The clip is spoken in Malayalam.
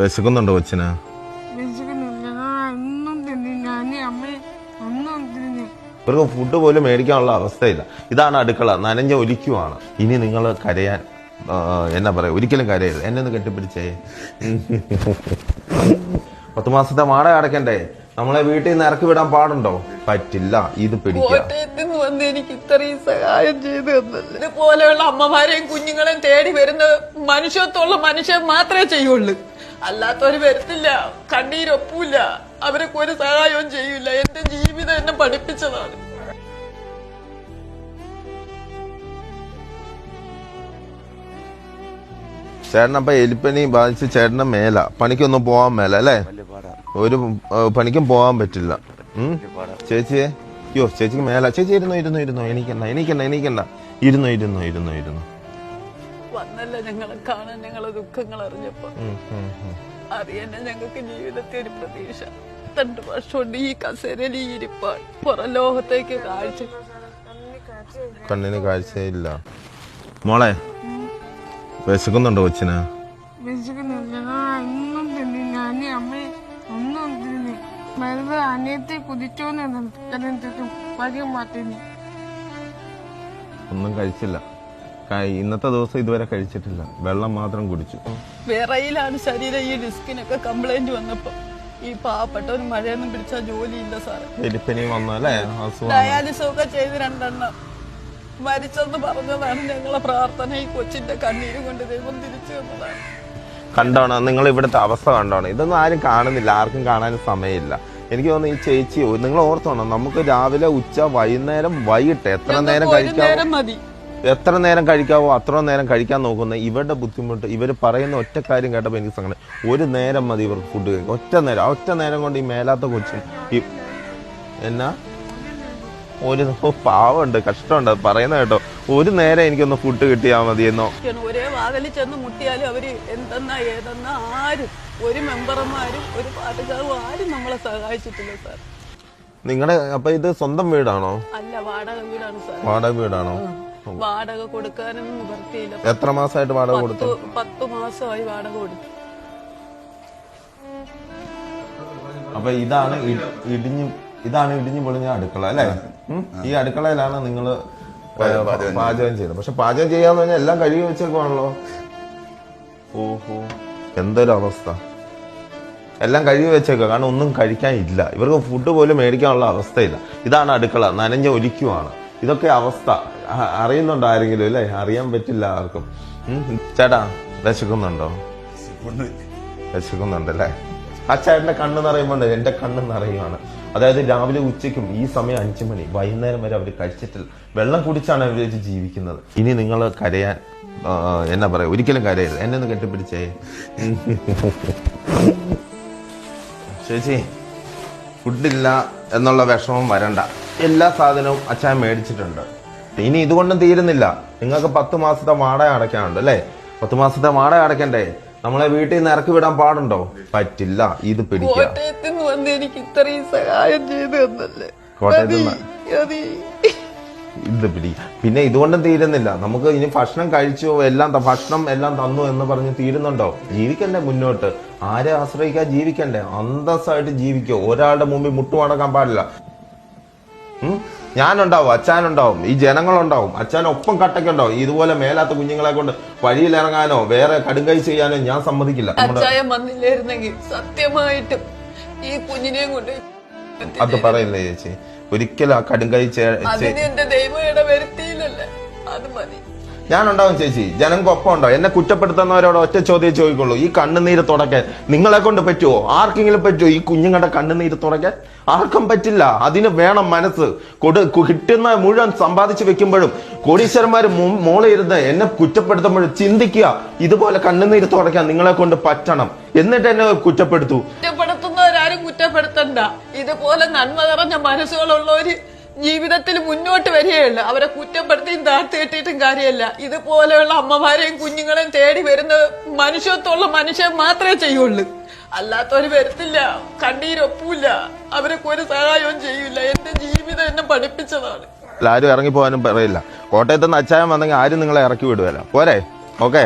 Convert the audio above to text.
വിശക്കുന്നുണ്ടോ കൊച്ചിന്? ഇവർക്ക് ഫുഡ് പോലും മേടിക്കാനുള്ള അവസ്ഥയില്ല. ഇതാണ് അടുക്കള. നനഞ്ഞ ഒലിക്കുവാണ്. ഇനി നിങ്ങൾ കരയാൻ എന്നാ പറയാ? ഒരിക്കലും കരയരുത്. എന്നെ ഒന്ന് കെട്ടിപ്പിടിച്ചേ. പത്ത് മാസത്തെ മാട അടക്കണ്ടേ നമ്മളെ വീട്ടിൽ നിന്ന് ഇറക്കി വിടാൻ പാടുണ്ടോ? പറ്റില്ല. ഇത് പിടിക്കും കോട്ടയത്ത് നിന്ന് വന്ന് എനിക്ക് ഇത്രയും സഹായം ചെയ്തു തന്നല്ലേ. ഇതുപോലെയുള്ള അമ്മമാരെയും കുഞ്ഞുങ്ങളെയും തേടി വരുന്ന മനുഷ്യത്വമുള്ള മനുഷ്യൻ മാത്രമേ ചെയ്യുള്ളൂ. അല്ലാത്തവര് വരത്തില്ല. കണ്ണീരൊപ്പില്ല അവരൊക്കെ ഒരു സഹായവും ചെയ്യൂല. എന്റെ ജീവിതം എന്നെ പഠിപ്പിച്ചതാണ്. ചേട്ടൻ അപ്പൊ എലിപ്പനി ബാധിച്ച് ചേട്ടന് മേല. പണിക്കൊന്നും പോവാൻ മേല അല്ലേ? ഒരു പണിക്കും പോവാൻ പറ്റില്ല? ചേച്ചിയെ? അയ്യോ ചേച്ചിക്ക് മേല. ചേച്ചി ഇരുന്നു ഇരുന്നു ഇരുന്നു. എനിക്കണ്ട എനിക്കണ്ട എനിക്കണ്ട. ഇരുന്നു ഇരുന്നു ഇരുന്നു ഇരുന്നോ. വന്നല്ല ഞങ്ങളെ കാണാൻ ഞങ്ങളെ ദുഃഖങ്ങൾ അറിഞ്ഞപ്പോ. അറിയാൻ ഞങ്ങൾക്ക് ജീവിതത്തിൽ ഒരു പ്രതീക്ഷ. രണ്ടു വർഷം കൊണ്ട് ഈ കസേരയിൽ ഈ ഇരിപ്പാണ്. പുറം ലോകത്തേക്ക് കാഴ്ച. കണ്ണിന് കാഴ്ചയില്ല. മോളെ വിശക്കുന്നുണ്ടോ കൊച്ചിന്? ഒന്നും കഴിച്ചില്ല. കഴി- ഇന്നത്തെ ദിവസം ഇതുവരെ കഴിച്ചിട്ടില്ല. വെള്ളം മാത്രം കുടിച്ചു. വിറയിലാണ് ശരീരം ഈ ഡിസ്കിനൊക്കെ കംപ്ലൈന്റ് വന്നപ്പോ. ഈ പാവപ്പെട്ട ഒരു മഴയൊന്നും പിടിച്ചാൽ ജോലിയില്ല സാറേ. എലിപ്പനി ഡയാലിസൊക്കെ ചെയ്ത് രണ്ടെണ്ണം. മരിച്ചെന്ന് പറഞ്ഞതാണ് ഞങ്ങളെ പ്രാർത്ഥന. ഈ കൊച്ചിന്റെ കണ്ണീര് കൊണ്ട് ദൈവം തിരിച്ചു വന്നതാണ് കണ്ടാണ്? നിങ്ങൾ ഇവിടുത്തെ അവസ്ഥ കണ്ടാണ്? ഇതൊന്നും ആരും കാണുന്നില്ല. ആർക്കും കാണാനും സമയമില്ല. എനിക്ക് തോന്നുന്നു ഈ ചേച്ചി നിങ്ങൾ ഓർത്തോണം നമുക്ക് രാവിലെ ഉച്ച വൈകുന്നേരം വൈകിട്ട് എത്ര നേരം കഴിക്കാം മതി. എത്ര നേരം കഴിക്കാവോ അത്ര നേരം കഴിക്കാൻ നോക്കുന്ന ഇവരുടെ ബുദ്ധിമുട്ട് ഇവർ പറയുന്ന ഒറ്റ കാര്യം കേട്ടപ്പോൾ എനിക്ക് സങ്കടം. ഒരു നേരം മതി ഇവർക്ക് ഫുഡ് കഴിക്കും ഒറ്റ നേരം. ഒറ്റ നേരം കൊണ്ട് ഈ മേലാത്ത കൊച്ചു ഈ എന്നാ? ഒരു പാവമുണ്ട് കഷ്ടമുണ്ട്. പറയുന്ന കേട്ടോ. ഒരു നേരം എനിക്കൊന്ന് ഫുഡ് കിട്ടിയാൽ മതി എന്നോ ഒരേ വാതിലിൽ ചെന്ന് മുട്ടിയാലും അവർ എന്തെന്നാ ഏതെന്നാ ആരും ഒരു മെമ്പർമാരും ഒരു പാട്ടുകാരും ആരും നമ്മളെ സഹായിച്ചിട്ടില്ല സാർ. നിങ്ങളുടെ അപ്പൊ ഇത് സ്വന്തം വീടാണോ? അല്ല വാടക വീടാണ് സാർ. വാടക വീടാണോ? വാടക കൊടുക്കാനൊന്നും നിവർത്തിയില്ല. എത്ര മാസമായിട്ട് വാടക കൊടുത്തു? പത്ത് മാസമായി വാടക കൊടുത്തു. അപ്പൊ ഇതാണ് ഇടിഞ്ഞു ഇതാണ് ഇടിഞ്ഞു പൊളിഞ്ഞ അടുക്കള അല്ലേ? ഈ അടുക്കളയിലാണ് നിങ്ങൾ പാചകം ചെയ്തത് പക്ഷെ പാചകം ചെയ്യാന്ന് പറഞ്ഞാൽ എല്ലാം കഴുകി വെച്ചേക്കുവാണല്ലോ. ഓഹോ. എന്തൊരു അവസ്ഥ. എല്ലാം കഴുകി വെച്ചേക്കുക കാരണം ഒന്നും കഴിക്കാൻ ഇല്ല. ഇവർക്ക് ഫുഡ് പോലും മേടിക്കാനുള്ള അവസ്ഥയില്ല. ഇതാണ് അടുക്കള. നനഞ്ഞ ഒലിക്കുവാണ്. ഇതൊക്കെ അവസ്ഥ. അറിയുന്നുണ്ടോ അല്ലേ? അറിയാൻ പറ്റില്ല ആർക്കും. ചേട്ടാ രസിക്കുന്നുണ്ടോ രസിക്കുന്നുണ്ടല്ലേ ആ ചേട്ടന്റെ കണ്ണ് നിറയുമ്പോൾ എന്റെ കണ്ണ് നിറയുകയാണ് അതായത് രാവിലെ ഉച്ചയ്ക്കും ഈ സമയം അഞ്ചു മണി വൈകുന്നേരം വരെ അവർ കഴിച്ചിട്ടില്ല. വെള്ളം കുടിച്ചാണ് അവർ ജീവിക്കുന്നത്. ഇനി നിങ്ങൾ കരയാൻ എന്നാ പറയാ ഒരിക്കലും കരയരുത്. എന്നെ ഒന്ന് കെട്ടിപ്പിടിച്ചേ. ചേച്ചി ഫുഡില്ല എന്നുള്ള വിഷമം വരണ്ട. എല്ലാ സാധനവും അച്ഛൻ മേടിച്ചിട്ടുണ്ട്. ഇനി ഇതുകൊണ്ടും തീരുന്നില്ല. നിങ്ങൾക്ക് പത്ത് മാസത്തെ വാടക അടയ്ക്കാനുണ്ട് അല്ലേ? പത്ത് മാസത്തെ വാടക അടയ്ക്കണ്ടേ? നമ്മളെ വീട്ടിൽ നിന്ന് ഇറക്കി വിടാൻ പാടുണ്ടോ? പറ്റില്ല. ഇത് പിടിക്കും വന്ന് എനിക്ക് ഇത്രയും സഹായം ചെയ്തു തന്നല്ലേ. ഇത് പിടി. പിന്നെ ഇതുകൊണ്ടും തീരുന്നില്ല. നമുക്ക് ഇനി ഭക്ഷണം കഴിച്ചു എല്ലാം ഭക്ഷണം എല്ലാം തന്നു എന്ന് പറഞ്ഞ് തീരുന്നുണ്ടോ? ജീവിക്കണ്ടേ മുന്നോട്ട്. ആരെ ആശ്രയിക്കാൻ ജീവിക്കണ്ടേ? അന്തസ്സായിട്ട് ജീവിക്കോ. ഒരാളുടെ മുമ്പിൽ മുട്ടുമടക്കാൻ പാടില്ല? ഞാനുണ്ടാവും അച്ഛനുണ്ടാവും ഈ ജനങ്ങളുണ്ടാവും അച്ഛൻ ഒപ്പം കട്ടക്കുണ്ടാവും ഇതുപോലെ മേലാത്ത കുഞ്ഞുങ്ങളെ കൊണ്ട് വഴിയിലിറങ്ങാനോ വേറെ കടുങ്കൈ ചെയ്യാനോ ഞാൻ സമ്മതിക്കില്ല. അച്ചായം വന്നില്ലായിരുന്നെങ്കിൽ സത്യമായിട്ടും ഈ കുഞ്ഞിനെ കൊണ്ട് അത് പറയില്ലേ ചേച്ചി? ഒരിക്കലും ആ കടുങ്കൈ ചെയ്യാൻ ദൈവം അതിന് എന്റെ ദൈവയുടെ വരുത്തിയില്ലല്ലേ അത് മതി. ഞാനുണ്ടാവും ചേച്ചി. ജനങ്ങൾക്ക് ഉണ്ടോ എന്നെ കുറ്റപ്പെടുത്തുന്നവരോട് ഒറ്റ ചോദ്യം ചോദിക്കുള്ളൂ. ഈ കണ്ണുനീര് തുടക്കാൻ നിങ്ങളെ കൊണ്ട് പറ്റുമോ ആർക്കെങ്കിലും പറ്റുമോ ഈ കുഞ്ഞുങ്ങളുടെ കണ്ണുനീര് തുടക്കാൻ ആർക്കും പറ്റില്ല. അതിന് വേണം മനസ്സ്. കൊടു കിട്ടുന്ന മുഴുവൻ സമ്പാദിച്ചു വെക്കുമ്പോഴും കോടീശ്വരന്മാർ മോളെ ഇരുന്ന് എന്നെ കുറ്റപ്പെടുത്തുമ്പോഴും ചിന്തിക്കുക. ഇതുപോലെ കണ്ണുനീര് തുടക്കാൻ നിങ്ങളെ കൊണ്ട് പറ്റണം. എന്നിട്ട് എന്നെ കുറ്റപ്പെടുത്തു. കുറ്റപ്പെടുത്തുന്നവരാരും കുറ്റപ്പെടുത്തണ്ട. ഇതുപോലെ നന്മ നിറഞ്ഞ മനസ്സുകളുള്ളവര് ജീവിതത്തിൽ മുന്നോട്ട് വരികയുള്ളു അവരെ കുറ്റപ്പെടുത്തിയും താഴ്ത്തി കെട്ടിയിട്ടും കാര്യമല്ല. ഇതുപോലെയുള്ള അമ്മമാരെയും കുഞ്ഞുങ്ങളെയും തേടി വരുന്ന മനുഷ്യത്വമുള്ള മനുഷ്യൻ മാത്രമേ ചെയ്യുള്ളൂ. അല്ലാത്തവര് വരത്തില്ല. കണ്ണീരൊപ്പില്ല അവരൊക്കെ ഒരു സഹായവും ചെയ്യില്ല എന്റെ ജീവിതം എന്നെ പഠിപ്പിച്ചതാണ്. ആരും ഇറങ്ങി പോകാനും പറയില്ല. കോട്ടയത്ത് നിന്ന് അച്ചായം വന്നെങ്കിൽ ആരും നിങ്ങളെ ഇറക്കി വിടുവല്ല. പോരെ? ഓക്കെ.